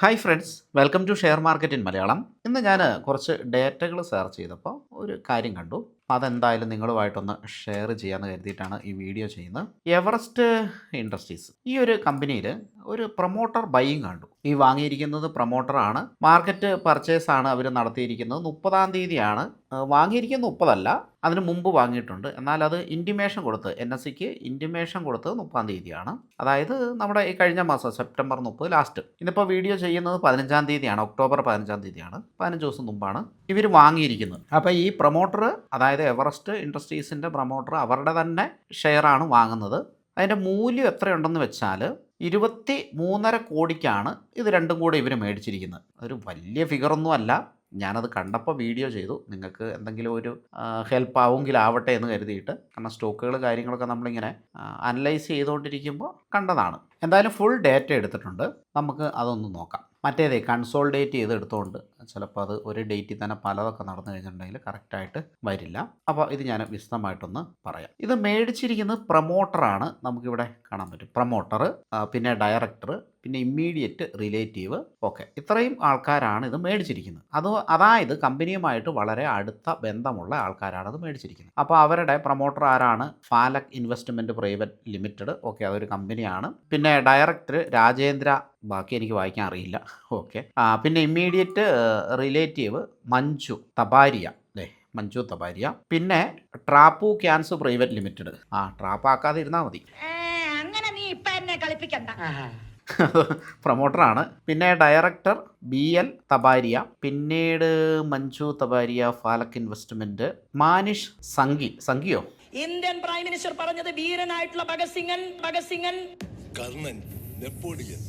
Hi friends welcome to share market in Malayalam ഇന്ന് ഞാൻ കുറച്ച് ഡേറ്റകൾ സെർച്ച് ചെയ്തപ്പോൾ ഒരു കാര്യം കണ്ടു. അതെന്തായാലും നിങ്ങളുമായിട്ടൊന്ന് ഷെയർ ചെയ്യാമെന്ന് കരുതിയിട്ടാണ് ഈ വീഡിയോ ചെയ്യുന്നത്. എവറസ്റ്റ് ഇൻഡസ്ട്രീസ് ഈ ഒരു കമ്പനിയിൽ ഒരു പ്രൊമോട്ടർ ബൈയിങ് കണ്ടു. ഈ വാങ്ങിയിരിക്കുന്നത് പ്രൊമോട്ടറാണ് മാർക്കറ്റ് പർച്ചേസ് ആണ് അവർ നടത്തിയിരിക്കുന്നത്. മുപ്പതാം തീയതിയാണ്. വാങ്ങിയിരിക്കുന്ന വാങ്ങിയിരിക്കുന്നത് മുപ്പതല്ല. അതിന് മുമ്പ് വാങ്ങിയിട്ടുണ്ട്. എന്നാൽ അത് ഇന്റിമേഷൻ കൊടുത്ത് എൻ എസ് സിക്ക് ഇന്റിമേഷൻ കൊടുത്തത് മുപ്പതാം തീയതിയാണ്. അതായത് നമ്മുടെ ഈ കഴിഞ്ഞ മാസം സെപ്റ്റംബർ മുപ്പത് ലാസ്റ്റ് ഇന്നിപ്പോൾ വീഡിയോ ചെയ്യുന്നത് പതിനഞ്ചാം തീയതിയാണ്. ഒക്ടോബർ പതിനഞ്ചാം തീയതിയാണ്. പതിനഞ്ച് ദിവസം മുമ്പാണ് ഇവർ വാങ്ങിയിരിക്കുന്നത്. അപ്പോൾ ഈ പ്രൊമോട്ടർ അതായത് എവറസ്റ്റ് ഇൻഡസ്ട്രീസിന്റെ പ്രൊമോട്ടർ അവരുടെ തന്നെ ഷെയറാണ് വാങ്ങുന്നത്. അതിന്റെ മൂല്യം എത്രയുണ്ടെന്ന് വെച്ചാൽ ഇരുപത്തി മൂന്നര കോടിക്കാണ് ഇത് രണ്ടും കൂടെ ഇവർ മേടിച്ചിരിക്കുന്നത്. ഒരു വലിയ ഫിഗറൊന്നും അല്ല. ഞാനത് കണ്ടപ്പോൾ വീഡിയോ ചെയ്തു. നിങ്ങൾക്ക് എന്തെങ്കിലും ഒരു ഹെൽപ്പ് ആവുമെങ്കിലാവട്ടെ എന്ന് കരുതിയിട്ട്. കാരണം സ്റ്റോക്കുകൾ കാര്യങ്ങളൊക്കെ നമ്മളിങ്ങനെ അനലൈസ് ചെയ്തുകൊണ്ടിരിക്കുമ്പോൾ കണ്ടതാണ്. എന്തായാലും ഫുൾ ഡേറ്റ എടുത്തിട്ടുണ്ട്. നമുക്ക് അതൊന്ന് നോക്കാം. മറ്റേതേ കൺസോൾഡേറ്റ് ചെയ്ത് എടുത്തുകൊണ്ട് ചിലപ്പോൾ അത് ഒരു ഡേറ്റിൽ തന്നെ പലതൊക്കെ നടന്നു കഴിഞ്ഞിട്ടുണ്ടെങ്കിൽ കറക്റ്റായിട്ട് വരില്ല. അപ്പോൾ ഇത് ഞാൻ വിശദമായിട്ടൊന്ന് പറയാം. ഇത് മേടിച്ചിരിക്കുന്നത് പ്രൊമോട്ടറാണ് നമുക്കിവിടെ കാണാൻ പറ്റും. പ്രൊമോട്ടർ പിന്നെ ഡയറക്ടർ പിന്നെ ഇമ്മീഡിയറ്റ് റിലേറ്റീവ് ഓക്കെ ഇത്രയും ആൾക്കാരാണ് ഇത് മേടിച്ചിരിക്കുന്നത്. അത് അതായത് കമ്പനിയുമായിട്ട് വളരെ അടുത്ത ബന്ധമുള്ള ആൾക്കാരാണ് ഇത് മേടിച്ചിരിക്കുന്നത്. അപ്പോൾ അവരുടെ പ്രൊമോട്ടർ ആരാണ്? Falak investment private limited. Okay അതൊരു കമ്പനിയാണ്. പിന്നെ ഡയറക്ടർ രാജേന്ദ്ര. ബാക്കി എനിക്ക് വായിക്കാൻ അറിയില്ല. ഓക്കെ പിന്നെ ഇമ്മീഡിയറ്റ് റിലേറ്റീവ് മഞ്ജു തബാരിയ അല്ലേ മഞ്ജു തബാരിയ പിന്നെ ട്രാപ്പു ക്യാൻസ് പ്രൈവറ്റ് ലിമിറ്റഡ്. ആ ട്രാപ്പ് ആക്കാതെ ഇരുന്നാൽ മതി അങ്ങനെ നീ ഇപ്പം എന്നെ കളിപ്പിക്കണ്ട. പ്രൊമോട്ടറാണ്. പിന്നെ ഡയറക്ടർ ബി എൽ തബാരിയ പിന്നീട് മഞ്ജു തബാരിയ ഫാലക് ഇൻവെസ്റ്റ്മെന്റ്. മാനിഷ് സംഗി സംഗിയോ? ഇന്ത്യൻ പ്രൈം മിനിസ്റ്റർ പറഞ്ഞത് വീരനായിട്ടുള്ള ഭഗത് സിംഗൻ ഭഗത് സിംഗൻ. കർണൻ നെപ്പോളിയൻ.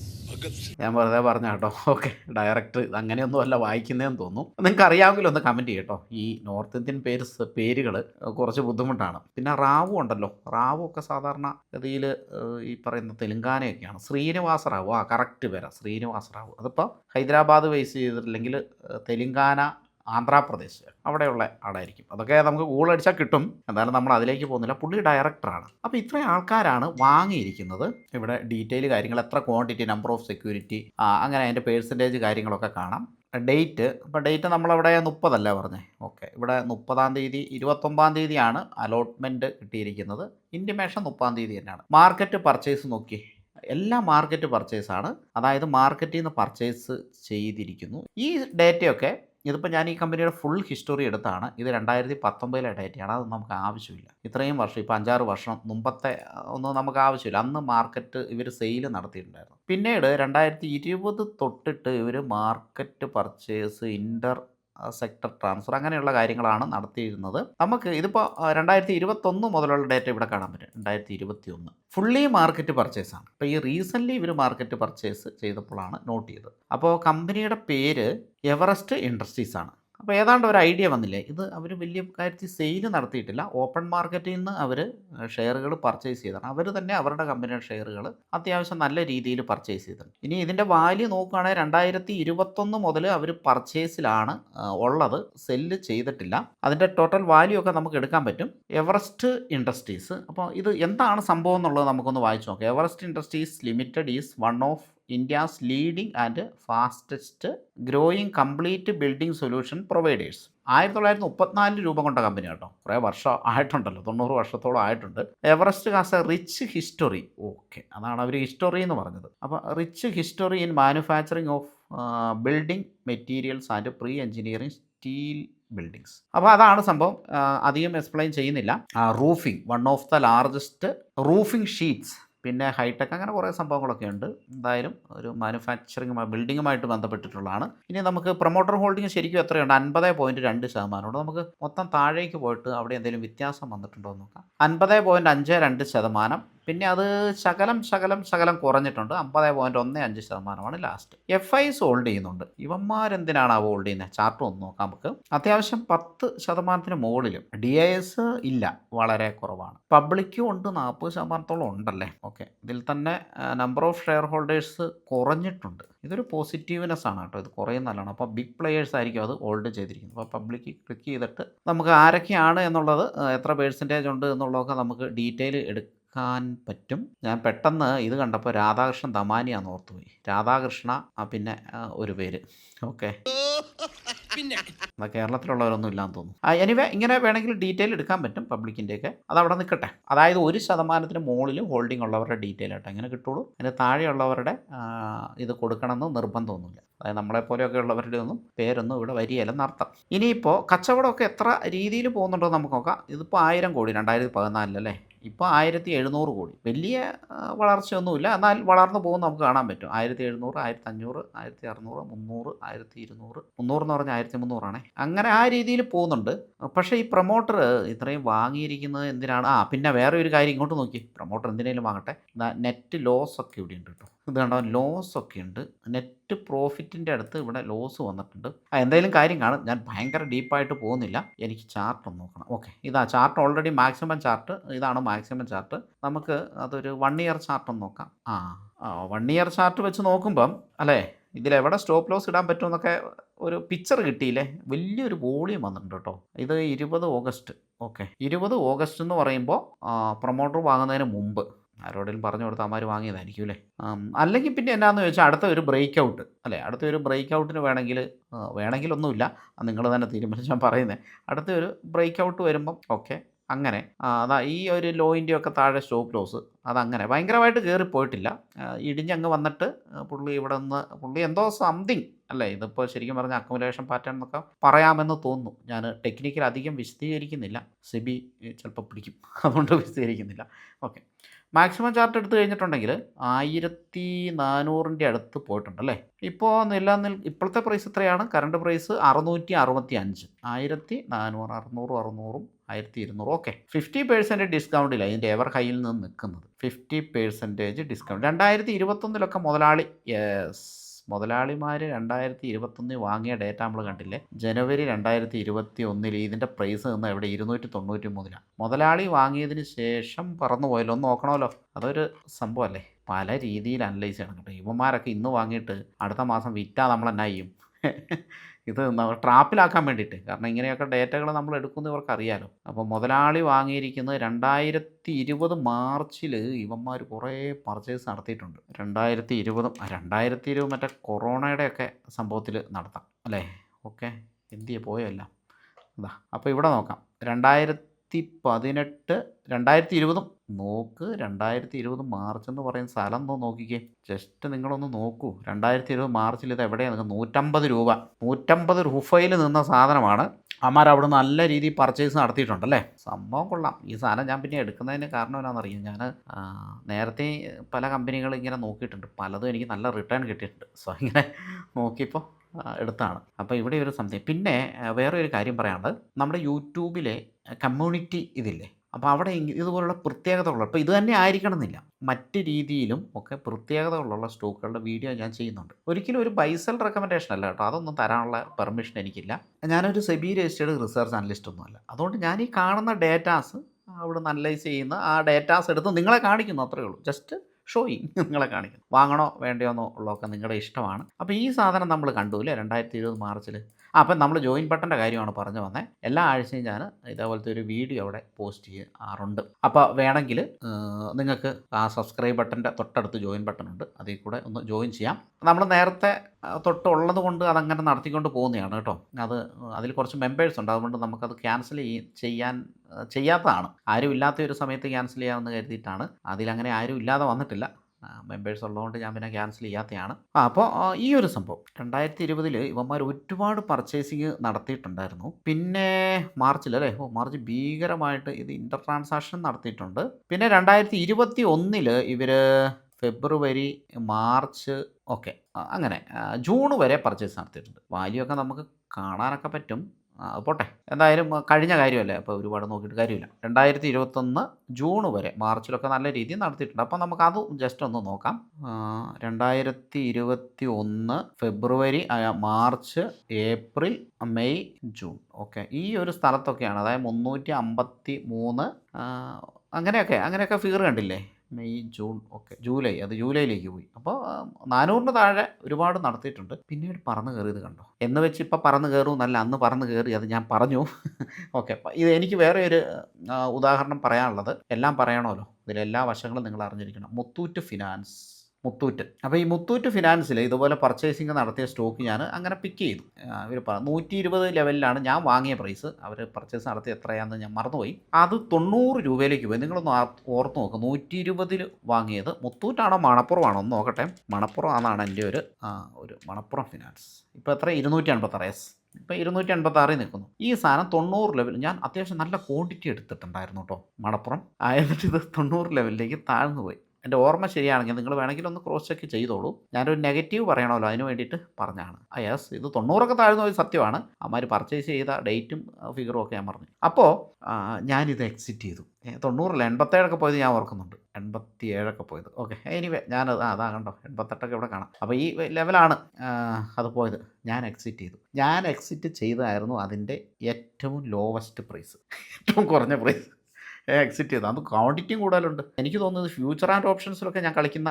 ഞാൻ വെറുതെ പറഞ്ഞ കേട്ടോ. ഓക്കെ ഡയറക്ടർ അങ്ങനെയൊന്നും അല്ല വായിക്കുന്നതെന്ന് തോന്നുന്നു. നിങ്ങൾക്ക് അറിയാമെങ്കിൽ ഒന്ന് കമന്റ് ചെയ്യട്ടോ ഈ നോർത്ത് ഇന്ത്യൻ പേര് പേരുകൾ കുറച്ച് ബുദ്ധിമുട്ടാണ്. പിന്നെ റാവു ഉണ്ടല്ലോ. റാവു ഒക്കെ സാധാരണ ഗതിയിൽ ഈ പറയുന്ന തെലുങ്കാനയൊക്കെയാണ്. ശ്രീനിവാസ റാവു. ആ കറക്റ്റ് പേരാ. ശ്രീനിവാസ റാവു. അതിപ്പോൾ ഹൈദരാബാദ് ബേസ് ചെയ്തിട്ടില്ലെങ്കിൽ തെലുങ്കാന ആന്ധ്രാപ്രദേശ് അവിടെയുള്ള ആളായിരിക്കും. അതൊക്കെ നമുക്ക് ഗൂഗിൾ അടിച്ചാൽ കിട്ടും. എന്തായാലും നമ്മൾ അതിലേക്ക് പോകുന്നില്ല. പുള്ളി ഡയറക്ടറാണ് അപ്പോൾ ഇത്രയും ആൾക്കാരാണ് വാങ്ങിയിരിക്കുന്നത്. ഇവിടെ ഡീറ്റെയിൽ കാര്യങ്ങൾ എത്ര ക്വാണ്ടിറ്റി നമ്പർ ഓഫ് സെക്യൂരിറ്റി അങ്ങനെ അതിന്റെ പേഴ്സന്റേജ് കാര്യങ്ങളൊക്കെ കാണാം. ഡേറ്റ് ഇപ്പോൾ ഡേറ്റ് നമ്മളവിടെ മുപ്പതല്ല പറഞ്ഞേ? ഓക്കെ ഇവിടെ മുപ്പതാം തീയതി ഇരുപത്തൊമ്പതാം തീയതിയാണ് അലോട്ട്മെന്റ് കിട്ടിയിരിക്കുന്നത്. ഇന്റിമേഷൻ മുപ്പതാം തീയതി തന്നെയാണ്. മാർക്കറ്റ് പർച്ചേസ് നോക്കി. എല്ലാ മാർക്കറ്റ് പർച്ചേസാണ് അതായത് മാർക്കറ്റിൽ നിന്ന് പർച്ചേസ് ചെയ്തിരിക്കുന്നു. ഈ ഡേറ്റയൊക്കെ ഇതിപ്പോൾ ഞാൻ ഈ കമ്പനിയുടെ ഫുൾ ഹിസ്റ്ററി എടുത്താണ്. ഇത് രണ്ടായിരത്തി പത്തൊമ്പതിലെ ഡേറ്റയാണ് അത് നമുക്ക് ആവശ്യമില്ല. ഇത്രയും വർഷം ഇപ്പോൾ അഞ്ചാറ് വർഷം മുമ്പത്തെ ഒന്നും നമുക്ക് ആവശ്യമില്ല. അന്ന് മാർക്കറ്റ് ഇവർ സെയിൽ നടത്തിയിട്ടുണ്ടായിരുന്നു. പിന്നീട് രണ്ടായിരത്തി ഇരുപത് തൊട്ടിട്ട് ഇവർ market purchase inter sector transfer അങ്ങനെയുള്ള കാര്യങ്ങളാണ് നടത്തിയിരുന്നത്. നമുക്ക് ഇതിപ്പോൾ രണ്ടായിരത്തി ഇരുപത്തൊന്ന് മുതലുള്ള ഡേറ്റ ഇവിടെ കാണാൻ പറ്റും. രണ്ടായിരത്തി ഇരുപത്തി ഒന്ന് ഫുള്ളി മാർക്കറ്റ് പർച്ചേസ് ആണ്. അപ്പോൾ ഈ റീസെന്റ്ലി ഇവർ മാർക്കറ്റ് പർച്ചേസ് ചെയ്തപ്പോഴാണ് നോട്ട് ചെയ്തത്. അപ്പോൾ കമ്പനിയുടെ പേര് എവറസ്റ്റ് ഇൻഡസ്ട്രീസ് ആണ്. അപ്പോൾ ഏതാണ്ട് ഒരു ഐഡിയ വന്നില്ലേ? ഇത് അവർ വലിയ കാര്യത്തിൽ സെയിൽ നടത്തിയിട്ടില്ല. ഓപ്പൺ മാർക്കറ്റിൽ നിന്ന് അവർ ഷെയറുകൾ പർച്ചേസ് ചെയ്തതാണ്. അവർ തന്നെ അവരുടെ കമ്പനിയുടെ ഷെയറുകൾ അത്യാവശ്യം നല്ല രീതിയിൽ പർച്ചേസ് ചെയ്തിട്ടുണ്ട്. ഇനി ഇതിന്റെ വാല്യൂ നോക്കുകയാണെങ്കിൽ രണ്ടായിരത്തി ഇരുപത്തൊന്ന് മുതൽ അവർ പർച്ചേസിലാണ് ഉള്ളത്. സെല്ല് ചെയ്തിട്ടില്ല. അതിന്റെ ടോട്ടൽ വാല്യൂ ഒക്കെ നമുക്ക് എടുക്കാൻ പറ്റും. എവറസ്റ്റ് ഇൻഡസ്ട്രീസ് അപ്പോൾ ഇത് എന്താണ് സംഭവം എന്നുള്ളത് നമുക്കൊന്ന് വായിച്ചു നോക്കാം. Everest industries limited is one of India's leading and fastest growing complete building solution providers ആയിരത്തി തൊള്ളായിരത്തി മുപ്പത്തിനാലിൽ രൂപം കൊണ്ട കമ്പനി കേട്ടോ കുറേ വർഷം ആയിട്ടുണ്ടല്ലോ. തൊണ്ണൂറ് വർഷത്തോളം ആയിട്ടുണ്ട്. Everest a rich history okay അതാണ് അവർ ഹിസ്റ്ററി എന്ന് പറഞ്ഞത്. അപ്പോൾ rich history in manufacturing of building materials and pre engineering steel buildings അപ്പോൾ അതാണ് സംഭവം. അധികം എക്സ്പ്ലെയിൻ ചെയ്യുന്നില്ല. Roofing one of the largest roofing sheets പിന്നെ ഹൈടെക് അങ്ങനെ കുറേ സംഭവങ്ങളൊക്കെ ഉണ്ട്. എന്തായാലും ഒരു മാനുഫാക്ചറിങ് ബിൽഡിങ്ങുമായിട്ട് ബന്ധപ്പെട്ടിട്ടുള്ളതാണ്. ഇനി നമുക്ക് പ്രൊമോട്ടർ ഹോൾഡിംഗ് ശരിക്കും എത്രയുണ്ട്? അൻപത് പോയിന്റ് രണ്ട് ശതമാനമുണ്ട് നമുക്ക് മൊത്തം താഴേക്ക് പോയിട്ട് അവിടെ എന്തെങ്കിലും വ്യത്യാസം വന്നിട്ടുണ്ടോ എന്ന് നോക്കാം. അൻപത് പോയിന്റ് അഞ്ച് രണ്ട് ശതമാനം. പിന്നെ അത് ശകലം ശകലം ശകലം കുറഞ്ഞിട്ടുണ്ട്. അമ്പത് പോയിന്റ് ഒന്ന് അഞ്ച് ശതമാനമാണ് ലാസ്റ്റ് എഫ് ഐസ് ഹോൾഡ് ചെയ്യുന്നുണ്ട്. ഇവന്മാരെന്തിനാണ് ആ ഹോൾഡ് ചെയ്യുന്നത്? ചാർട്ട് ഒന്ന് നോക്കാം നമുക്ക്. അത്യാവശ്യം പത്ത് ശതമാനത്തിന് മുകളിലും ഡി ഐ എസ് ഇല്ല. വളരെ കുറവാണ്. പബ്ലിക്കും ഉണ്ട്. നാൽപ്പത് ശതമാനത്തോളം ഉണ്ടല്ലേ? ഓക്കെ ഇതിൽ തന്നെ നമ്പർ ഓഫ് ഷെയർ ഹോൾഡേഴ്സ് കുറഞ്ഞിട്ടുണ്ട്. ഇതൊരു പോസിറ്റീവ്നെസ് ആണ് കേട്ടോ. ഇത് കുറേ നല്ലതാണ് അപ്പോൾ ബിഗ് പ്ലെയേഴ്സ് ആയിരിക്കും അത് ഹോൾഡ് ചെയ്തിരിക്കുന്നത്. അപ്പോൾ പബ്ലിക് ക്ലിക്ക് ചെയ്തിട്ട് നമുക്ക് ആരൊക്കെയാണ് എന്നുള്ളത് എത്ര പേഴ്സന്റേജ് ഉണ്ട് എന്നുള്ളതൊക്കെ നമുക്ക് ഡീറ്റെയിൽ എടുക്കാം എടുക്കാൻ പറ്റും. ഞാൻ പെട്ടെന്ന് ഇത് കണ്ടപ്പോൾ രാധാകൃഷ്ണൻ ദമാനിയാന്ന് ഓർത്തുപോയി രാധാകൃഷ്ണ പിന്നെ ഒരു പേര്. ഓക്കെ. പിന്നെ. കേരളത്തിലുള്ളവരൊന്നും ഇല്ലാന്ന് തോന്നുന്നു. ആ എനിവേ ഇങ്ങനെ വേണമെങ്കിൽ ഡീറ്റെയിൽ എടുക്കാൻ പറ്റും പബ്ലിക്കിന്റെയൊക്കെ. അത് അവിടെ നിൽക്കട്ടെ. അതായത് ഒരു ശതമാനത്തിന് മുകളിൽ ഹോൾഡിംഗ് ഉള്ളവരുടെ ഡീറ്റെയിൽ ആട്ടെ. അങ്ങനെ കിട്ടുള്ളൂ. അതിന് താഴെയുള്ളവരുടെ ഇത് കൊടുക്കണമെന്ന് നിർബന്ധമൊന്നുമില്ല. അതായത് നമ്മളെപ്പോലെയൊക്കെ ഉള്ളവരുടെ ഒന്നും പേരൊന്നും ഇവിടെ വരികയില്ലെന്നർത്ഥം ഇനിയിപ്പോൾ കച്ചവടമൊക്കെ എത്ര രീതിയിൽ പോകുന്നുണ്ടോ നമുക്ക് നോക്കാം. ഇതിപ്പോൾ ആയിരം കോടി രണ്ടായിരത്തി പതിനാലിലല്ലേ ഇപ്പോൾ ആയിരത്തി എഴുന്നൂറ് കോടി. വലിയ വളർച്ചയൊന്നുമില്ല. എന്നാൽ വളർന്നു പോകുന്ന നമുക്ക് കാണാൻ പറ്റും. ആയിരത്തി എഴുന്നൂറ് ആയിരത്തി അഞ്ഞൂറ് ആയിരത്തി അറുന്നൂറ് മുന്നൂറ് ആയിരത്തി ഇരുന്നൂറ്. മുന്നൂറ് എന്ന് പറഞ്ഞാൽ ആയിരത്തി മുന്നൂറാണേ. അങ്ങനെ ആ രീതിയിൽ പോകുന്നുണ്ട്. പക്ഷേ ഈ പ്രൊമോട്ടർ ഇത്രയും വാങ്ങിയിരിക്കുന്നത് എന്തിനാണ്? ആ പിന്നെ വേറെ ഒരു കാര്യം ഇങ്ങോട്ട് നോക്കി. പ്രൊമോട്ടർ എന്തിനേലും വാങ്ങട്ടെ. നെറ്റ് ലോസ് ഒക്കെ ഇവിടെ ഉണ്ട് കേട്ടോ. ഇത് കണ്ടോ? ലോസ് ഒക്കെ ഉണ്ട്. നെറ്റ് പ്രോഫിറ്റിന്റെ അടുത്ത് ഇവിടെ ലോസ് വന്നിട്ടുണ്ട്. ആ എന്തായാലും കാര്യം കാണും. ഞാൻ ഭയങ്കര ഡീപ്പായിട്ട് പോകുന്നില്ല. എനിക്ക് ചാർട്ട് ഒന്ന് നോക്കണം. ഓക്കെ ഇതാ ചാർട്ട് ഓൾറെഡി മാക്സിമം ചാർട്ട് ഇതാണ് മാക്സിമം ചാർട്ട് നമുക്ക് അതൊരു വൺ ഇയർ ചാർട്ട് ഒന്ന് നോക്കാം. ആ വൺ ഇയർ ചാർട്ട് വെച്ച് നോക്കുമ്പം അല്ലേ? ഇതിലെവിടെ സ്റ്റോപ്പ് ലോസ് ഇടാൻ പറ്റുമെന്നൊക്കെ ഒരു പിക്ചർ കിട്ടിയില്ലേ? വലിയൊരു വോളിയം വന്നിട്ടുണ്ട് കേട്ടോ. ഇത് ഇരുപത് ഓഗസ്റ്റ്. ഓക്കെ ഇരുപത് ഓഗസ്റ്റ് എന്ന് പറയുമ്പോൾ പ്രൊമോട്ടർ വാങ്ങുന്നതിന് മുമ്പ് ആരോടെങ്കിലും പറഞ്ഞു കൊടുത്ത് അമാർ വാങ്ങിയതായിരിക്കും അല്ലേ അല്ലെങ്കിൽ പിന്നെ എന്നാന്ന് ചോദിച്ചാൽ അടുത്ത ഒരു ബ്രേക്ക് ഔട്ട് അല്ലേ? അടുത്ത ഒരു ബ്രേക്ക് ഔട്ടിന് വേണമെങ്കിൽ വേണമെങ്കിലൊന്നുമില്ല നിങ്ങൾ തന്നെ തീരുമാനിച്ചാൽ പറയുന്നത് അടുത്ത ഒരു ബ്രേക്ക് ഔട്ട് വരുമ്പം ഓക്കെ അങ്ങനെ അതാ ഈ ഒരു ലോയിന്റെ ഒക്കെ താഴെ സ്റ്റോപ്പ് ലോസ് അതങ്ങനെ ഭയങ്കരമായിട്ട് കയറിപ്പോയിട്ടില്ല ഇടിഞ്ഞങ്ങ് വന്നിട്ട് പുള്ളി ഇവിടെ നിന്ന് പുള്ളി എന്തോ സംതിങ് അല്ലേ ഇതിപ്പോൾ ശരിക്കും പറഞ്ഞാൽ അക്കോമഡേഷൻ പാറ്റേൺ എന്നൊക്കെ പറയാമെന്ന് തോന്നുന്നു. ഞാൻ ടെക്നിക്കൽ അധികം വിശദീകരിക്കുന്നില്ല. സിബി ചിലപ്പോൾ പിടിക്കും. അതുകൊണ്ട് വിശദീകരിക്കുന്നില്ല. ഓക്കെ മാക്സിമം ചാർട്ട് എടുത്തു കഴിഞ്ഞിട്ടുണ്ടെങ്കിൽ ആയിരത്തി നാനൂറിന്റെ അടുത്ത് പോയിട്ടുണ്ട് അല്ലേ? ഇപ്പോൾ നിലനിൽ ഇപ്പോഴത്തെ പ്രൈസ് എത്രയാണ് കറണ്ട് പ്രൈസ് അറുന്നൂറ്റി അറുപത്തി അഞ്ച് ആയിരത്തി നാനൂറ് അറുന്നൂറും അറുന്നൂറും ആയിരത്തി ഇരുന്നൂറ് ഓക്കെ ഫിഫ്റ്റി പേഴ്സന്റേജ് ഡിസ്കൗണ്ടില്ല ഇതിന്റെ എവർ കയ്യിൽ നിന്ന് നിൽക്കുന്നത്. ഫിഫ്റ്റി പേഴ്സന്റേജ് ഡിസ്കൗണ്ട് രണ്ടായിരത്തി ഇരുപത്തൊന്നിലൊക്കെ മുതലാളി മുതലാളിമാർ രണ്ടായിരത്തി ഇരുപത്തൊന്നിൽ വാങ്ങിയ ഡേറ്റ നമ്മൾ കണ്ടില്ലേ? ജനുവരി രണ്ടായിരത്തി ഇരുപത്തി ഒന്നിൽ ഇതിന്റെ പ്രൈസ് നിന്ന് എവിടെ? ഇരുന്നൂറ്റി തൊണ്ണൂറ്റി മൂന്നിലാണ് മുതലാളി വാങ്ങിയതിന് ശേഷം പറന്നു പോയല്ലോ. ഒന്ന് നോക്കണമല്ലോ. അതൊരു സംഭവമല്ലേ പല രീതിയിൽ അനലൈസ് ചെയ്യണം കേട്ടോ. ഇവന്മാരൊക്കെ ഇന്ന് വാങ്ങിയിട്ട് അടുത്ത മാസം വിറ്റാ നമ്മൾ എന്നാ ചെയ്യും? ഇത് ട്രാപ്പിലാക്കാൻ വേണ്ടിയിട്ട്. കാരണം ഇങ്ങനെയൊക്കെ ഡേറ്റകൾ നമ്മൾ എടുക്കുന്നത് ഇവർക്ക് അറിയാലോ അപ്പോൾ മുതലാളി വാങ്ങിയിരിക്കുന്നത് രണ്ടായിരത്തി ഇരുപത് മാർച്ചിൽ ഇവന്മാർ കുറേ പർച്ചേസ് നടത്തിയിട്ടുണ്ട്. രണ്ടായിരത്തി ഇരുപതും രണ്ടായിരത്തി ഇരുപത് മറ്റേ കൊറോണയുടെയൊക്കെ സംഭവത്തിൽ നടത്താം. അല്ലേ? ഓക്കെ. എന്തിയെ പോയല്ല അതാ അപ്പോൾ ഇവിടെ നോക്കാം. രണ്ടായിരത്തി പതിനെട്ട് രണ്ടായിരത്തി ഇരുപതും നോക്ക് രണ്ടായിരത്തി ഇരുപത് മാർച്ച് എന്ന് പറയുന്ന സ്ഥലം ഒന്ന് നോക്കിക്കേ. ജസ്റ്റ് നിങ്ങളൊന്ന് നോക്കൂ. രണ്ടായിരത്തി ഇരുപത് മാർച്ചിൽ ഇത് എവിടെയാണ് നൂറ്റമ്പത് രൂപ. നൂറ്റമ്പത് രൂപയിൽ നിന്ന സാധനമാണ്. അമ്മാർ അവിടെ നല്ല രീതിയിൽ പർച്ചേസ് നടത്തിയിട്ടുണ്ട് അല്ലേ? സംഭവം കൊള്ളാം. ഈ സാധനം ഞാൻ പിന്നെ എടുക്കുന്നതിന് കാരണം എന്നാണെന്നറിയാം ഞാൻ നേരത്തെ പല കമ്പനികളും ഇങ്ങനെ നോക്കിയിട്ടുണ്ട്. പലതും എനിക്ക് നല്ല റിട്ടേൺ കിട്ടിയിട്ടുണ്ട്. സോ ഇങ്ങനെ നോക്കിയപ്പോൾ എടുത്താണ്. അപ്പോൾ ഇവിടെ ഒരു സംശയം. പിന്നെ വേറെ ഒരു കാര്യം പറയാനുള്ളത്. നമ്മുടെ യൂട്യൂബിലെ കമ്മ്യൂണിറ്റി ഇതില്ലേ? അപ്പോൾ അവിടെ ഇതുപോലുള്ള പ്രത്യേകതകൾ അപ്പോൾ ഇത് തന്നെ ആയിരിക്കണം എന്നില്ല മറ്റ് രീതിയിലും ഒക്കെ പ്രത്യേകതകളുള്ള സ്റ്റോക്കുകളുടെ വീഡിയോ ഞാൻ ചെയ്യുന്നുണ്ട്. ഒരിക്കലും ഒരു ബൈസൽ റെക്കമെൻഡേഷൻ അല്ല കേട്ടോ. അതൊന്നും തരാനുള്ള പെർമിഷൻ എനിക്കില്ല. ഞാനൊരു സെബി രജിസ്റ്റേഡ് റിസർച്ച് അനലിസ്റ്റ് ഒന്നുമല്ല അതുകൊണ്ട് ഞാൻ ഈ കാണുന്ന ഡേറ്റാസ് അവിടെ അനലൈസ് ചെയ്യുന്ന ആ ഡേറ്റാസ് എടുത്ത് നിങ്ങളെ കാണിക്കുന്നു അത്രയേ ഉള്ളൂ. ജസ്റ്റ് ഷോയിങ് നിങ്ങളെ കാണിക്കുന്നു. വാങ്ങണോ വേണ്ടയോന്നോ ഉള്ളതൊക്കെ നിങ്ങളുടെ ഇഷ്ടമാണ്. അപ്പോൾ ഈ സാധനം നമ്മൾ കണ്ടു അല്ലേ? രണ്ടായിരത്തി ഇരുപത് മാർച്ചിൽ അപ്പം നമ്മൾ ജോയിൻ ബട്ടന്റെ കാര്യമാണ് പറഞ്ഞു വന്നത് എല്ലാ ആഴ്ചയും ഞാൻ ഇതേപോലത്തെ ഒരു വീഡിയോ അവിടെ പോസ്റ്റ് ചെയ്യാറുണ്ട്. അപ്പോൾ വേണമെങ്കിൽ നിങ്ങൾക്ക് ആ സബ്സ്ക്രൈബ് ബട്ടന്റെ തൊട്ടടുത്ത് ജോയിൻ ബട്ടൺ ഉണ്ട്. അതിൽ കൂടെ ഒന്ന് ജോയിൻ ചെയ്യാം. നമ്മൾ നേരത്തെ തൊട്ടുള്ളത് കൊണ്ട് അതങ്ങനെ നടത്തിക്കൊണ്ട് പോകുന്നതാണ് കേട്ടോ. അത് അതിൽ കുറച്ച് മെമ്പേഴ്സ് ഉണ്ട്. അതുകൊണ്ട് നമുക്കത് ക്യാൻസൽ ചെയ്യാൻ ചെയ്യാത്തതാണ്. ആരും ഇല്ലാത്ത ഒരു സമയത്ത് ക്യാൻസൽ ചെയ്യാമെന്ന് കരുതിയിട്ടാണ്. അതിലങ്ങനെ ആരും ഇല്ലാതെ വന്നിട്ടില്ല. മെമ്പേഴ്സ് ഉള്ളതുകൊണ്ട് ഞാൻ പിന്നെ ക്യാൻസൽ ചെയ്യാത്തതാണ് ആ അപ്പോൾ ഈ ഒരു സംഭവം. രണ്ടായിരത്തി ഇരുപതിൽ ഇവന്മാർ ഒരുപാട് പർച്ചേസിങ് നടത്തിയിട്ടുണ്ടായിരുന്നു. പിന്നെ മാർച്ചിൽ അല്ലേ? ഓ മാർച്ച് ഭീകരമായിട്ട് ഇത് ഇന്റർ ട്രാൻസാക്ഷൻ നടത്തിയിട്ടുണ്ട്. പിന്നെ രണ്ടായിരത്തി ഇരുപത്തി ഒന്നിൽ ഇവർ ഫെബ്രുവരി മാർച്ച് ഓക്കെ അങ്ങനെ ജൂൺ വരെ പർച്ചേസ് നടത്തിയിട്ടുണ്ട്. വാല്യൂ ഒക്കെ നമുക്ക് കാണാനൊക്കെ പറ്റും. പോട്ടെ. എന്തായാലും കഴിഞ്ഞ കാര്യമല്ലേ? അപ്പോൾ ഒരുപാട് നോക്കിയിട്ട് കാര്യമില്ല. രണ്ടായിരത്തി ഇരുപത്തൊന്ന് ജൂൺ വരെ മാർച്ചിലൊക്കെ നല്ല രീതിയിൽ നടത്തിയിട്ടുണ്ട്. അപ്പോൾ നമുക്ക് അത് ജസ്റ്റ് ഒന്ന് നോക്കാം. രണ്ടായിരത്തി ഇരുപത്തി ഒന്ന് February March April May June. Okay. ഈ ഒരു സ്ഥലത്തൊക്കെയാണ്. അതായത് മുന്നൂറ്റി അമ്പത്തി മൂന്ന് അങ്ങനെയൊക്കെ അങ്ങനെയൊക്കെ ഫിഗർ കണ്ടില്ലേ? മെയ് ജൂൺ ഒക്കെ ജൂലൈ അത് ജൂലൈയിലേക്ക് പോയി. അപ്പോൾ നാനൂറിന് താഴെ ഒരുപാട് നടത്തിയിട്ടുണ്ട്. പിന്നീട് പറന്ന് കയറിയത് കണ്ടോ? എന്ന് വെച്ച് ഇപ്പോൾ പറന്ന് കയറും നല്ല അന്ന് പറന്ന് കയറി അത് ഞാൻ പറഞ്ഞു. ഓക്കെ ഇത് എനിക്ക് വേറെ ഒരു ഉദാഹരണം പറയാനുള്ളത്. എല്ലാം പറയണമല്ലോ. ഇതിലെല്ലാ വശങ്ങളും നിങ്ങൾ അറിഞ്ഞിരിക്കണം. മുത്തൂറ്റ് ഫിനാൻസ്. മുത്തൂറ്റ്. അപ്പോൾ ഈ മുത്തൂറ്റ് ഫിനാൻസിൽ ഇതുപോലെ പർച്ചേസിങ് നടത്തിയ സ്റ്റോക്ക് ഞാൻ അങ്ങനെ പിക്ക് ചെയ്തു. ഇവർ നൂറ്റി ഇരുപത് ലെവലിലാണ് ഞാൻ വാങ്ങിയ പ്രൈസ്. അവർ പർച്ചേസ് നടത്തി എത്രയാണെന്ന് ഞാൻ മറന്നുപോയി. അത് തൊണ്ണൂറ് രൂപയിലേക്ക് പോയി. നിങ്ങളൊന്ന് ഓർത്ത് നോക്കുക നൂറ്റി ഇരുപതിൽ വാങ്ങിയത് മുത്തൂറ്റാണോ മണപ്പുറമാണോ? ഒന്ന് നോക്കട്ടെ. മണപ്പുറം ആണെന്നാണ് എന്റെ ഒരു ഒരു മണപ്പുറം ഫിനാൻസ്. ഇപ്പോൾ എത്ര? ഇരുന്നൂറ്റി അൻപത്താറ് എസ് ഇപ്പോൾ ഇരുന്നൂറ്റി അൻപത്തി ആറിൽ നിൽക്കുന്നു. ഈ സാധനം തൊണ്ണൂറ് ലെവൽ ഞാൻ അത്യാവശ്യം നല്ല ക്വാണ്ടിറ്റി എടുത്തിട്ടുണ്ടായിരുന്നു കേട്ടോ മണപ്പുറം. എന്നിട്ട് ഇത് തൊണ്ണൂറ് ലെവലിലേക്ക് താഴ്ന്നു പോയി. എന്റെ ഓർമ്മ ശരിയാണെങ്കിൽ നിങ്ങൾ വേണമെങ്കിൽ ഒന്ന് ക്രോസ് ചെക്ക് ചെയ്തോളൂ. ഞാനൊരു നെഗറ്റീവ് പറയണമല്ലോ അതിന് വേണ്ടിയിട്ട് പറഞ്ഞാണ്. ആ യെസ് ഇത് തൊണ്ണൂറൊക്കെ താഴ്ന്ന ഒരു സത്യമാണ്. അമ്മാർ പർച്ചേസ് ചെയ്ത ഡേറ്റും ഫിഗറും ഒക്കെ ഞാൻ പറഞ്ഞു. അപ്പോൾ ഞാനിത് എക്സിറ്റ് ചെയ്തു. തൊണ്ണൂറിൽ എൺപത്തേഴൊക്കെ പോയത് ഞാൻ ഓർക്കുന്നുണ്ട്. എൺപത്തി ഏഴൊക്കെ പോയത്. ഓക്കെ എനിവേ ഞാനത് അതാ കണ്ടോ എൺപത്തെട്ടൊക്കെ ഇവിടെ കാണാം. അപ്പോൾ ഈ ലെവലാണ് അത് പോയത്. ഞാൻ എക്സിറ്റ് ചെയ്തു. ഞാൻ എക്സിറ്റ് ചെയ്തായിരുന്നു അതിന്റെ ഏറ്റവും ലോവസ്റ്റ് പ്രൈസ് ഏറ്റവും കുറഞ്ഞ പ്രൈസ് എക്സിറ്റ് ചെയ്ത്. അത് ക്വാണ്ടിറ്റിയും കൂടുതലുണ്ട്. എനിക്ക് തോന്നുന്നത് ഫ്യൂച്ചർ ആൻഡ് ഓപ്ഷൻസിലൊക്കെ ഞാൻ കളിക്കുന്ന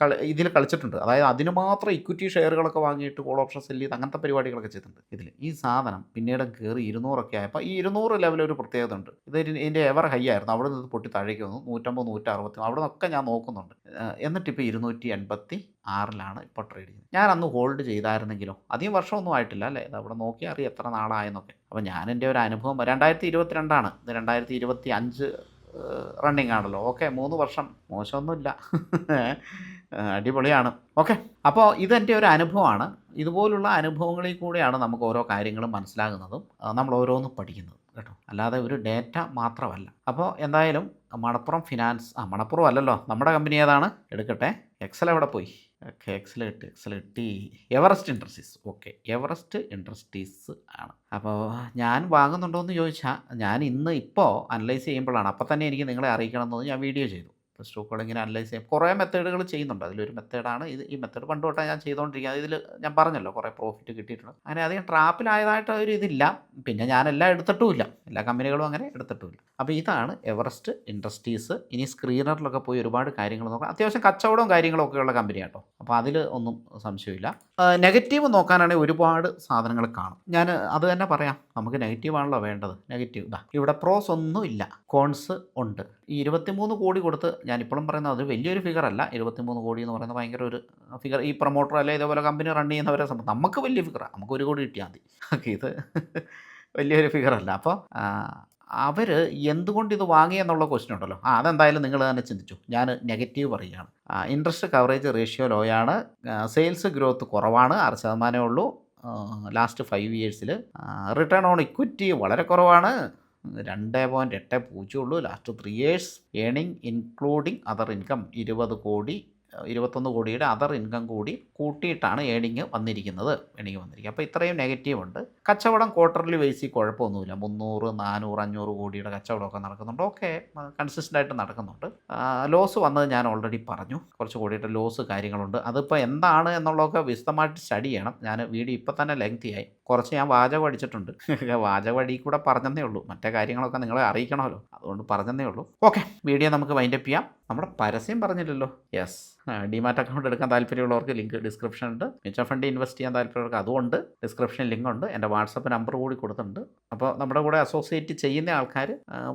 കളി ഇതിൽ കളിച്ചിട്ടുണ്ട്. അതായത് അതിന് മാത്രം ഇക്വിറ്റി ഷെയറുകളൊക്കെ വാങ്ങിയിട്ട് കോൾ ഓപ്ഷൻ സെല്ല് ചെയ്ത് അങ്ങനത്തെ പരിപാടികളൊക്കെ ചെയ്തിട്ടുണ്ട് ഇതിൽ ഈ സാധനം പിന്നീട് കയറി ഇരുന്നൂറൊക്കെ ആയപ്പോൾ ഈ ഇരുന്നൂറ് ലെവലൊരു ഒരു പ്രത്യേകത ഉണ്ട്. ഇത് ഇതിന്റെ എവർ ഹൈ ആയിരുന്നു. അവിടെ നിന്ന് പൊട്ടി താഴേക്ക് വന്നു. നൂറ്റമ്പത് നൂറ്ററുപത്തി അവിടെ നിന്നൊക്കെ ഞാൻ നോക്കുന്നുണ്ട്. എന്നിട്ട് എന്നിട്ടിപ്പോൾ ഇരുന്നൂറ്റി എൺപത്തി ആറിലാണ് ഇപ്പോൾ ട്രേഡ് ചെയ്യുന്നത്. ഞാൻ അന്ന് ഹോൾഡ് ചെയ്തായിരുന്നെങ്കിലോ അധികം വർഷമൊന്നും ആയിട്ടില്ല അല്ലേ? അവിടെ നോക്കി അറിയാം എത്ര നാളായെന്നൊക്കെ. അപ്പോൾ ഞാൻ എന്റെ ഒരു അനുഭവം രണ്ടായിരത്തി ഇരുപത്തിരണ്ടാണ് ഇത് രണ്ടായിരത്തി ഇരുപത്തി അഞ്ച് റണ്ണിങ് ആണല്ലോ. ഓക്കെ മൂന്ന് വർഷം. മോശമൊന്നുമില്ല. അടിപൊളിയാണ്. ഓക്കെ അപ്പോൾ ഇതെന്റെ ഒരു അനുഭവമാണ്. ഇതുപോലുള്ള അനുഭവങ്ങളിൽ കൂടെയാണ് നമുക്ക് ഓരോ കാര്യങ്ങളും മനസ്സിലാകുന്നതും നമ്മൾ ഓരോന്നും പഠിക്കുന്നതും കേട്ടോ. അല്ലാതെ ഒരു ഡേറ്റ മാത്രമല്ല. അപ്പോൾ എന്തായാലും മണപ്പുറം ഫിനാൻസ് ആ മണപ്പുറം അല്ലല്ലോ. നമ്മുടെ കമ്പനി ഏതാണ്? എടുക്കട്ടെ. എക്സൽ എവിടെ പോയി? ഓക്കെ എക്സൽ കിട്ടി Everest industries okay Everest industries ആണ്. അപ്പോൾ ഞാൻ വാങ്ങുന്നുണ്ടോ എന്ന് ചോദിച്ചാൽ ഞാൻ ഇന്ന് ഇപ്പോൾ അനലൈസ് ചെയ്യുമ്പോഴാണ്. അപ്പോൾ തന്നെ എനിക്ക് നിങ്ങളെ അറിയിക്കണം എന്ന് ഞാൻ വീഡിയോ ചെയ്തു. സ്റ്റോക്കുകൾ ഇങ്ങനെ അനലൈസ് ചെയ്യാം. കുറേ മെത്തേഡുകൾ ചെയ്യുന്നുണ്ട്. അതിലൊരു മെത്തേഡാണ്. ഇത് ഈ മെത്തേഡ് പണ്ട് തൊട്ടാണ് ഞാൻ ചെയ്തുകൊണ്ടിരിക്കുന്നത് ഇതിൽ ഞാൻ പറഞ്ഞല്ലോ കുറേ പ്രോഫിറ്റ് കിട്ടിയിട്ടുണ്ട്. അങ്ങനെ അധികം ട്രാപ്പിലായതായിട്ട് ഒരു ഇതില്ല. പിന്നെ ഞാനെല്ലാം എടുത്തിട്ടുമില്ല. എല്ലാ കമ്പനികളും അങ്ങനെ എടുത്തിട്ടുമില്ല. അപ്പോൾ ഇതാണ് എവറസ്റ്റ് ഇൻഡസ്ട്രീസ്. ഇനി സ്ക്രീനറിലൊക്കെ പോയി ഒരുപാട് കാര്യങ്ങൾ നോക്കാം അത്യാവശ്യം കച്ചവടവും കാര്യങ്ങളും ഒക്കെ ഉള്ള കമ്പനി കേട്ടോ അപ്പോൾ അതിൽ ഒന്നും സംശയമില്ല. നെഗറ്റീവ് നോക്കാനാണെങ്കിൽ ഒരുപാട് സാധനങ്ങൾ കാണും. ഞാൻ അത് തന്നെ പറയാം. നമുക്ക് നെഗറ്റീവാണല്ലോ വേണ്ടത്. നെഗറ്റീവ് ഇതാ ഇവിടെ പ്രോസ് ഒന്നും ഇല്ല. കോൺസ് ഉണ്ട്. ഈ ഇരുപത്തിമൂന്ന് കോടി കൊടുത്ത് ഞാൻ ഇപ്പോഴും പറയുന്നത് അത് വലിയൊരു ഫിഗർ അല്ല. ഇരുപത്തിമൂന്ന് കോടി എന്ന് പറയുന്നത് ഭയങ്കര ഒരു ഫിഗർ ഈ പ്രൊമോട്ടർ അല്ലെ ഇതേപോലെ കമ്പനി റൺ ചെയ്യുന്നവരെ സംബന്ധിച്ച് നമുക്ക് വലിയ ഫിഗറാണ് നമുക്ക് ഒരു കോടി കിട്ടിയാൽ മതി. ഓക്കെ ഇത് വലിയൊരു ഫിഗറല്ല അപ്പോൾ അവർ എന്തുകൊണ്ട് ഇത് വാങ്ങി എന്നുള്ള ക്വസ്റ്റ്യൻ ഉണ്ടല്ലോ. ആ അതെന്തായാലും നിങ്ങൾ തന്നെ ചിന്തിച്ചു. ഞാൻ നെഗറ്റീവ് പറയുകയാണ്. ഇൻട്രസ്റ്റ് കവറേജ് റേഷ്യോ ലോയാണ് സെയിൽസ് ഗ്രോത്ത് കുറവാണ്. ആറ് ശതമാനമേ ഉള്ളൂ. ലാസ്റ്റ് ഫൈവ് ഇയേഴ്സിൽ റിട്ടേൺ ഓൺ ഇക്വിറ്റി വളരെ കുറവാണ്. രണ്ട് പോയിന്റ് എട്ട് പൂജ്യം ഉള്ളൂ. Last three years earning including other income ഇരുപത് കോടി. ഇരുപത്തൊന്ന് കോടിയുടെ അതർ ഇൻകം കൂടി കൂട്ടിയിട്ടാണ് ഏണിങ് വന്നിരിക്കുന്നത് ഏണിങ് വന്നിരിക്കുക അപ്പോൾ ഇത്രയും നെഗറ്റീവ് ഉണ്ട്. കച്ചവടം ക്വാർട്ടർലി ബേസിൽ കുഴപ്പമൊന്നുമില്ല. മുന്നൂറ് നാനൂറ് അഞ്ഞൂറ് കോടിയുടെ കച്ചവടമൊക്കെ നടക്കുന്നുണ്ട്. ഓക്കെ കൺസിസ്റ്റന്റ് ആയിട്ട് നടക്കുന്നുണ്ട്. ലോസ് വന്നത് ഞാൻ ഓൾറെഡി പറഞ്ഞു. കുറച്ച് കോടിയുടെ ലോസ് കാര്യങ്ങളുണ്ട്. അതിപ്പോൾ എന്താണ് എന്നുള്ളതൊക്കെ വിശദമായിട്ട് സ്റ്റഡി ചെയ്യണം. ഞാൻ വീഡിയോ ഇപ്പം തന്നെ ലെങ്തി ആയി. കുറച്ച് ഞാൻ വാചകം അടിച്ചിട്ടുണ്ട്. വാചകം അടി കൂടെ പറഞ്ഞതേ ഉള്ളൂ. മറ്റേ കാര്യങ്ങളൊക്കെ നിങ്ങളെ അറിയിക്കണമല്ലോ. അതുകൊണ്ട് പറഞ്ഞതേ ഉള്ളൂ. ഓക്കെ വീഡിയോ നമുക്ക് വൈൻഡപ്പ് ചെയ്യാം. നമ്മുടെ പരസ്യം പറഞ്ഞില്ലല്ലോ. യെസ് ഡിമാറ്റ് അക്കൗണ്ട് എടുക്കാൻ താല്പര്യമുള്ളവർക്ക് ലിങ്ക് ഡിസ്ക്രിപ്ഷൻ ഉണ്ട്. മ്യൂച്വൽ ഫണ്ട് ഇൻവെസ്റ്റ് ചെയ്യാൻ താല്പര്യമുള്ളവർക്ക് അതുകൊണ്ട് ഡിസ്ക്രിപ്ഷൻ ലിങ്ക് ഉണ്ട്. എന്റെ വാട്സപ്പ് നമ്പർ കൂടി കൊടുത്തിട്ടുണ്ട്. അപ്പോൾ നമ്മുടെ കൂടെ അസോസിയേറ്റ് ചെയ്യുന്ന ആൾക്കാർ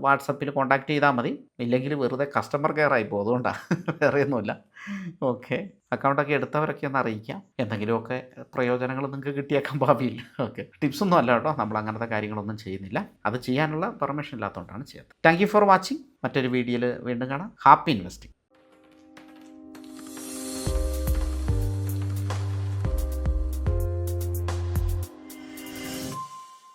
വാട്സപ്പിൽ കോൺടാക്ട് ചെയ്താൽ മതി. ഇല്ലെങ്കിൽ വെറുതെ കസ്റ്റമർ കെയർ ആയി അതുകൊണ്ടാണ് വേറെ ഒന്നുമില്ല. ഓക്കെ അക്കൗണ്ടൊക്കെ എടുത്തവരൊക്കെ ഒന്ന് അറിയിക്കാം. എന്തെങ്കിലുമൊക്കെ പ്രയോജനങ്ങൾ നിങ്ങൾക്ക് കിട്ടിയേക്കാൻ ഭാവിയില്ല ഓക്കെ ടിപ്സ് ഒന്നും അല്ല കേട്ടോ. നമ്മൾ അങ്ങനത്തെ കാര്യങ്ങളൊന്നും ചെയ്യുന്നില്ല. അത് ചെയ്യാനുള്ള പെർമിഷൻ ഇല്ലാത്തതുകൊണ്ടാണ് ചെയ്യുന്നത്. താങ്ക് ഫോർ വാച്ചിങ് മറ്റൊരു വീഡിയോയിൽ വീണ്ടും കാണാം. Happy investing